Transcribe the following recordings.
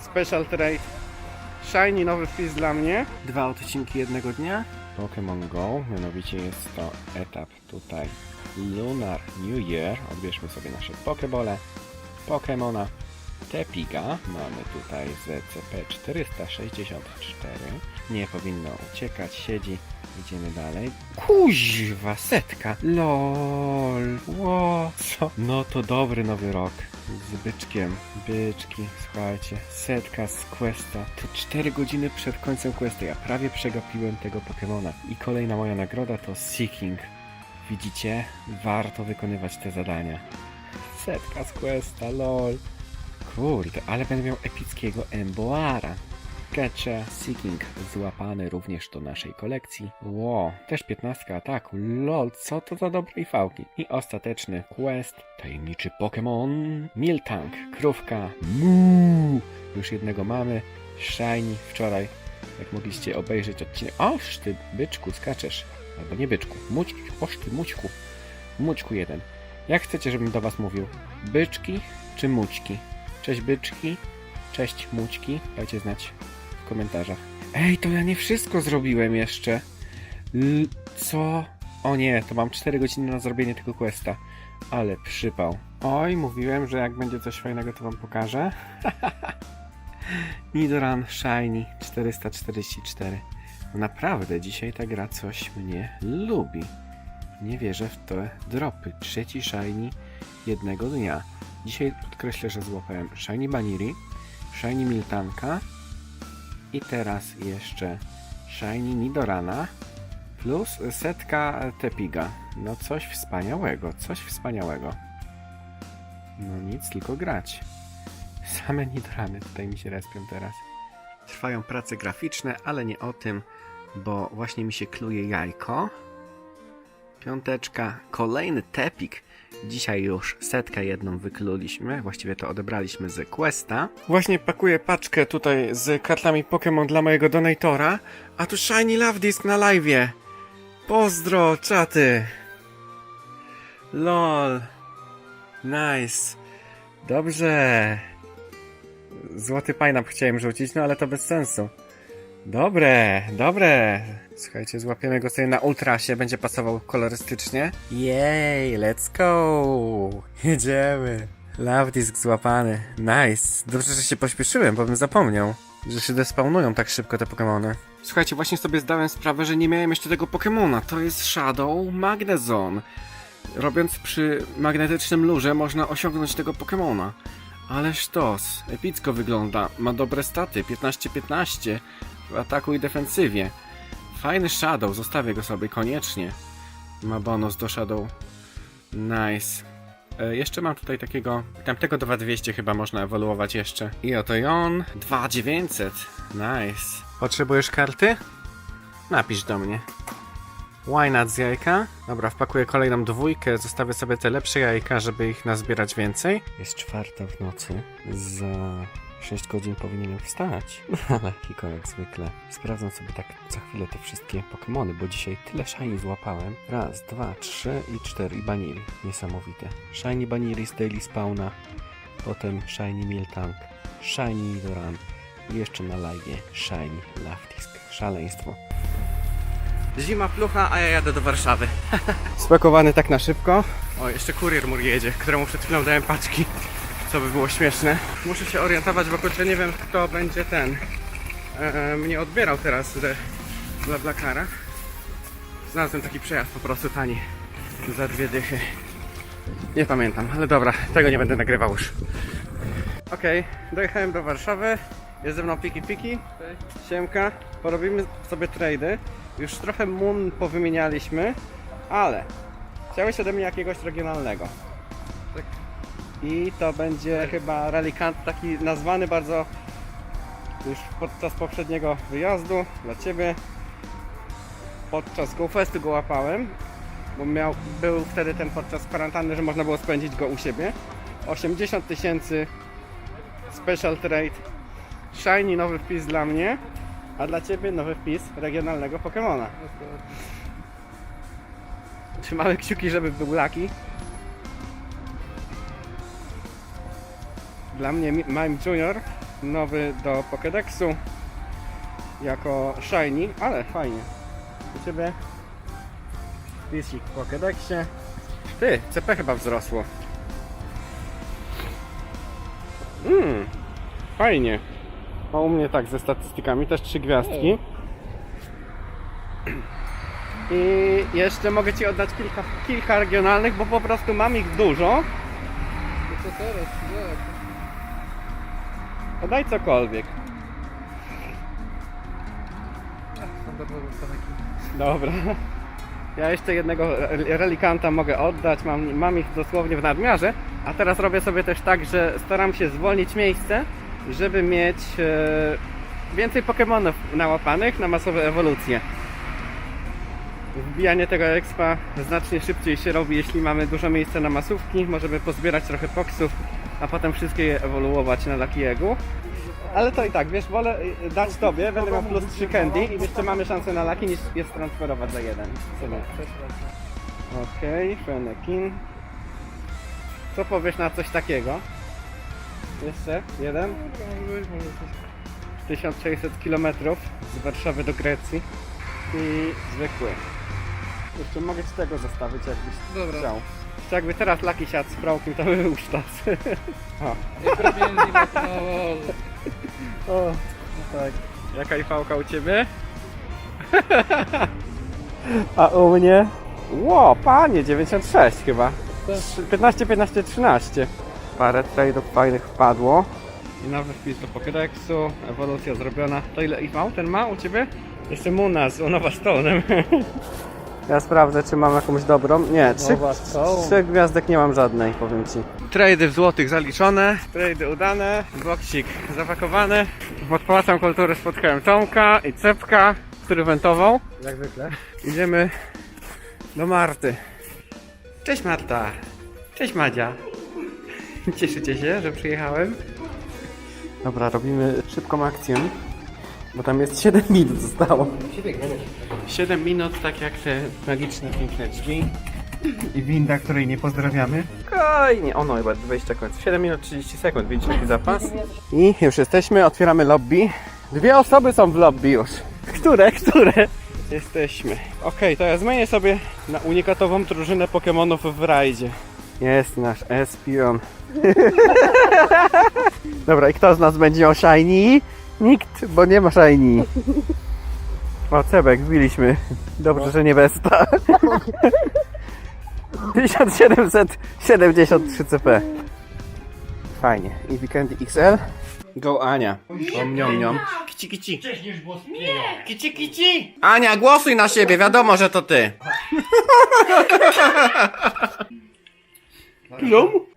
Special Trade. Shiny nowy wpis dla mnie. Dwa odcinki jednego dnia. Pokémon Go, mianowicie jest to etap tutaj Lunar New Year. Odbierzmy sobie nasze Pokebole. Pokemona Tepiga. Mamy tutaj ZCP-464. Nie powinno uciekać, siedzi. Idziemy dalej. Kuźwa, setka. LOL. Ło, co? No to dobry nowy rok. Z byczkiem. Byczki, słuchajcie. Setka z questa. To 4 godziny przed końcem questa. Ja prawie przegapiłem tego Pokemona. I kolejna moja nagroda to Seeking. Widzicie? Warto wykonywać te zadania. Setka z questa, lol. Kurde, ale będę miał epickiego Emboara. Catcha Seeking złapany również do naszej kolekcji. Ło, też 15 ataku. Lol, co to za dobre fałki. I ostateczny quest. Tajemniczy Pokémon. Miltank, krówka. Mu. Już jednego mamy. Shiny wczoraj, jak mogliście obejrzeć odcinek. Oż ty, byczku, skaczesz. Albo nie byczku. Muć, oż ty, mućku. Mućku jeden. Jak chcecie, żebym do was mówił? Byczki czy mućki? Cześć byczki, cześć mućki. Dajcie znać komentarzach. Ej, to ja nie wszystko zrobiłem jeszcze. L co? O nie, to mam 4 godziny na zrobienie tego questa. Ale przypał. Oj, mówiłem, że jak będzie coś fajnego, to wam pokażę. Nidoran Shiny 444. No Naprawdę, dzisiaj ta gra coś mnie lubi. Nie wierzę w te dropy. Trzeci Shiny jednego dnia. Dzisiaj podkreślę, że złapałem Shiny Baniri, Shiny Miltanka i teraz jeszcze Shiny Nidorana plus setka Tepiga. No coś wspaniałego, coś wspaniałego. No nic, tylko grać. Same Nidorany tutaj mi się respią teraz. Trwają prace graficzne, ale nie o tym, bo właśnie mi się kluje jajko. Piąteczka, kolejny tepik. Dzisiaj już setkę jedną wykluliśmy, właściwie to odebraliśmy z Questa. Właśnie pakuję paczkę tutaj z kartami Pokémon dla mojego donatora, a tu Shiny Love Disc na live'ie. Pozdro, czaty. LOL. Nice. Dobrze. Złoty pineapple chciałem rzucić, no ale to bez sensu. Dobre, dobre. Słuchajcie, złapiemy go sobie na ultrasie, będzie pasował kolorystycznie. Jej, let's go! Jedziemy. Love disk złapany. Nice. Dobrze, że się pośpieszyłem, bo bym zapomniał, że się despawnują tak szybko te Pokémony. Słuchajcie, właśnie sobie zdałem sprawę, że nie miałem jeszcze tego Pokémona. To jest Shadow Magnezone. Robiąc przy magnetycznym lurze można osiągnąć tego Pokémona. Ale sztos, epicko wygląda, ma dobre staty, 15-15 w ataku i defensywie. Fajny Shadow, zostawię go sobie koniecznie. Ma bonus do Shadow. Nice. E, jeszcze mam tutaj takiego, tamtego 2200 chyba można ewoluować jeszcze. I oto i on, 2900. Nice. Potrzebujesz karty? Napisz do mnie. Why not z jajka? Dobra, wpakuję kolejną dwójkę, zostawię sobie te lepsze jajka, żeby ich nazbierać więcej. Jest czwarta w nocy. Za 6 godzin powinienem wstać. Ale Kiko jak zwykle. Sprawdzam sobie tak co chwilę te wszystkie Pokémony, bo dzisiaj tyle Shiny złapałem. Raz, dwa, trzy i cztery. I Baniri. Niesamowite. Shiny Baniri z Daily Spawna. Potem Shiny Miltank. Shiny Nidoran. I jeszcze na live Shiny Laftisk. Szaleństwo. Zima plucha, a ja jadę do Warszawy. Spakowany tak na szybko. O, jeszcze kurier mój jedzie, któremu przed chwilą dałem paczki. Co by było śmieszne. Muszę się orientować, bo kurczę nie wiem kto będzie ten e, mnie odbierał teraz ze dla Blackara. Znalazłem taki przejazd po prostu tani. Za dwie dychy. Nie pamiętam, ale dobra, tego nie będę nagrywał już. Okej, dojechałem do Warszawy. Jest ze mną Piki Piki. Siemka. Porobimy sobie trady. Już trochę mun powymienialiśmy, ale chciałeś ode mnie jakiegoś regionalnego. I to będzie chyba relikant taki nazwany bardzo już podczas poprzedniego wyjazdu dla Ciebie. Podczas GoFestu go łapałem, bo miał, był wtedy ten podczas kwarantanny, że można było spędzić go u siebie. 80 tysięcy special trade. Shiny nowy wpis dla mnie, a dla Ciebie nowy wpis regionalnego Pokemona. Trzymamy kciuki, żeby był Lucky. Dla mnie Mi- Mime Junior nowy do Pokédexu jako shiny, ale fajnie. U Ciebie pisik w Pokédexie. Ty, CP chyba wzrosło. Mmm, fajnie. A u mnie tak ze statystykami, też trzy gwiazdki. I jeszcze mogę Ci oddać kilka, kilka regionalnych, bo po prostu mam ich dużo. No co teraz? Jak? Podaj cokolwiek. Standardowe staneki. Dobra. Ja jeszcze jednego re- relikanta mogę oddać, mam, mam ich dosłownie w nadmiarze, a teraz robię sobie też tak, że staram się zwolnić miejsce, żeby mieć e, więcej Pokémonów nałapanych na masowe ewolucje. Wbijanie tego expa znacznie szybciej się robi, jeśli mamy dużo miejsca na masówki, możemy pozbierać trochę poksów, a potem wszystkie je ewoluować na Lucky'ego. Ale to i tak, wiesz, wolę y, dać tobie, będę miał plus 3 candy i jeszcze mamy szansę na Lucky niż je transferować za jeden. Racja. Okej, Fenekin. Co powiesz na coś takiego? Jeszcze jeden? Może być, może coś. 1600 km z Warszawy do Grecji i zwykły. Jeszcze mogę ci tego zostawić, jakbyś Dobra. chciał. Jeszcze jakby teraz Lucky siadł z prołkiem, to by był sztos. o, to. no tak. Jaka ifałka u ciebie? A u mnie? Ło, panie, 96 chyba. 15, 15, 13. Parę tradeów fajnych wpadło. I nowy wpis do Pokédexu, ewolucja zrobiona. To ile ich ma? Ten ma u Ciebie? Jeszcze Muna z Nowa Stone'em. Ja sprawdzę, czy mam jakąś dobrą. Nie, trzy, Nowa Stone. trzech gwiazdek nie mam żadnej, powiem Ci. Trady w złotych zaliczone, trady udane, boksik zapakowany. Pod Pałacem Kultury spotkałem Tomka i Cepka, który wentował. Jak zwykle. Idziemy do Marty. Cześć Marta. Cześć Madzia. Cieszycie się, że przyjechałem? Dobra, robimy szybką akcję, bo tam jest 7 minut zostało. 7 minut, tak jak te magiczne, piękne drzwi. I winda, której nie pozdrawiamy. Oj, nie, ono chyba 20 końców. 7 minut 30 sekund, widzicie jaki zapas. I już jesteśmy, otwieramy lobby. Dwie osoby są w lobby już. Które, które? Jesteśmy. Okej, to ja zmienię sobie na unikatową drużynę Pokemonów w rajdzie. Jest nasz Espion. Dobra, i kto z nas będzie miał Shiny? Nikt, bo nie ma Shiny. O, Cebek, wbiliśmy. Dobrze, że nie Westa. 1773 CP. Fajnie. I weekendy XL. Go Ania. Om niom niom. Kici kici. Kici kici. Ania, głosuj na siebie, wiadomo, że to ty.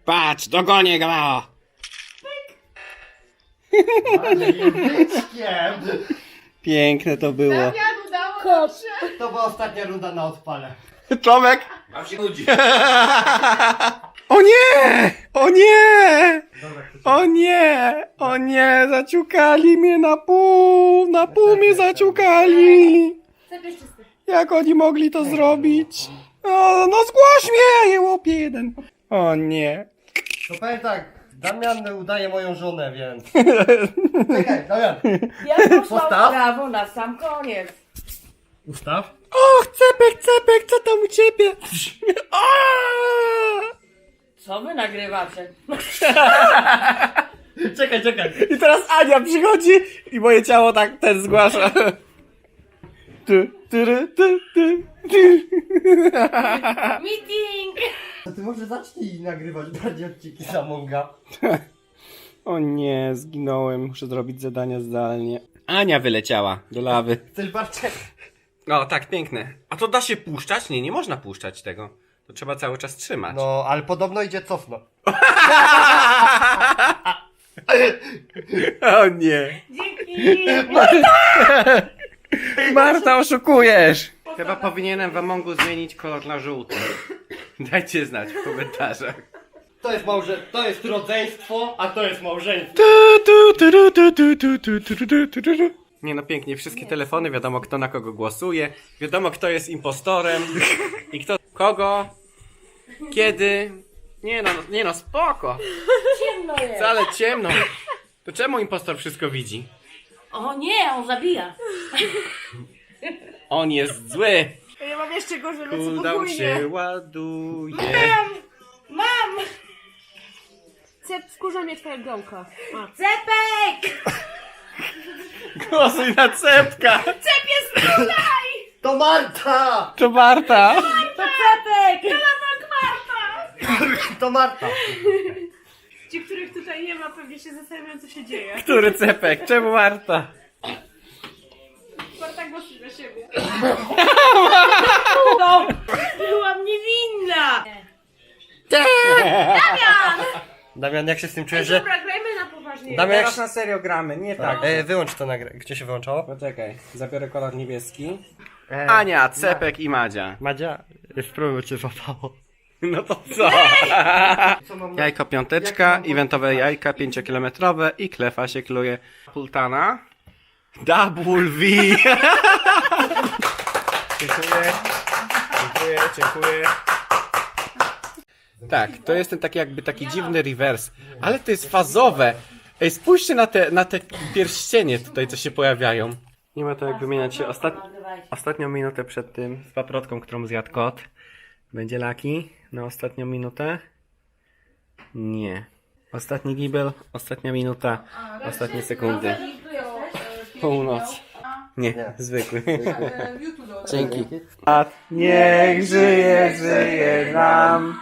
Patrz, dogonię go. Piękne to było. Kot. To była ostatnia runda na odpale. Czomek! O nie! O nie! O nie! O nie! Zaciukali mnie na pół! Na pół mnie zaciukali! Zabierz czysty. Jak oni mogli to zrobić? O, no zgłoś mnie! Jełopie jeden! O nie! To powiem tak, Damian udaje moją żonę, więc... Czekaj, Damian. Ja poszłam Postaw. prawo na sam koniec. Ustaw. Och, cepek, cepek, co tam u ciebie? O! Co wy nagrywacie? Czekaj, czekaj. I teraz Ania przychodzi i moje ciało tak ten zgłasza. Tu, tu, tu, tu, tu. Meeting! To ty może zacznij nagrywać bardziej odcinki z Amonga. O nie, zginąłem. Muszę zrobić zadania zdalnie. Ania wyleciała do lawy. Chcesz barczek? O, tak, piękne. A to da się puszczać? Nie, nie można puszczać tego. To trzeba cały czas trzymać. No, ale podobno idzie cofno. O nie. Dzięki! Marta, oszukujesz! Chyba powinienem w Amongu zmienić kolor na żółty. Dajcie znać w komentarzach. To jest małże... To jest rodzeństwo, a to jest małżeństwo. Nie no pięknie, wszystkie telefony, wiadomo kto na kogo głosuje, wiadomo kto jest impostorem i kto kogo, kiedy. Nie no, no, nie no, spoko. Ciemno jest. Wcale ciemno. To czemu impostor wszystko widzi? O nie, on zabija. On jest zły. Mam jeszcze gorzej, lecę podwójnie. się ładuje. Mam! Cep, wkurza mnie twoja gałka. A. Cepek! Głosuj na cepka. To Marta! To Marta. To cepek! To Marta! Ci, których tutaj nie ma, pewnie się zastanawiają, co się dzieje. Który cepek? Czemu Marta? Głosuj na siebie. No! Byłam niewinna! Damian, jak się z tym czujesz, że... Dobra, grajmy na poważnie. Damian, jak Teraz się... na serio gramy, nie tak. E, wyłącz to nagrę. Gdzie się wyłączało? Poczekaj, zabiorę kolor niebieski. E, Ania, Cepek i Madzia. Madzia, spróbuj cię złapało. No to co? Co mam Jajko piąteczka, eventowe jajka pięciokilometrowe i klefa się kluje. Pultana. Double V. dziękuję. Dziękuję, dziękuję. Tak, to jest ten taki jakby taki dziwny reverse, ale to jest fazowe. Ej, spójrzcie na te, na te pierścienie tutaj, co się pojawiają. Nie ma to jak wymieniać się. Ostat... Ostatnią minutę przed tym, z paprotką, którą zjadł kot. Będzie laki na ostatnią minutę? Nie. Ostatni gibel, ostatnia minuta, ostatnie sekundy. Północ. Nie, zwykły. Dzięki. A niech żyje, żyje nam.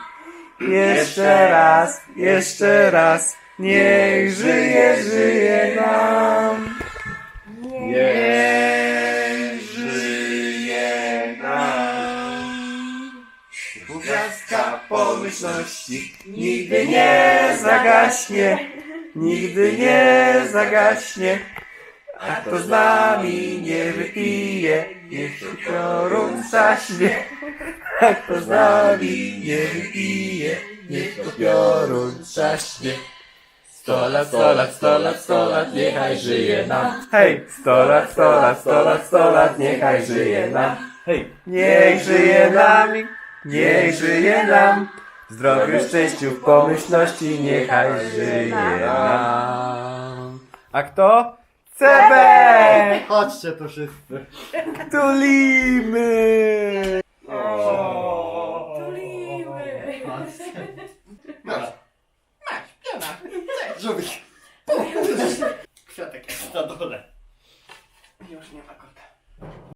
Jeszcze raz, jeszcze raz. Niech żyje, żyje nam. Niech żyje nam. Gwiazdka pomyślności nigdy nie zagaśnie, nigdy nie zagaśnie. A kto z nami nie wypije, niech się piorun zaśnie. A kto z nami nie wypije, niech to piorun zaśnie. Sto lat, sto lat, sto lat, sto lat, niechaj żyje nam. Hej! Sto lat, sto lat, sto lat, sto lat, niechaj żyje nam. Hej! Niech żyje nam, niech żyje nam. W zdrowiu, szczęściu, w pomyślności, niechaj żyje nam. A kto? Chcemy! Chodźcie tu wszyscy. Tulimy! O. Tulimy! Chodźcie. Masz. Masz, piona. Cześć. Kwiatek jest na dole. Już nie ma kota.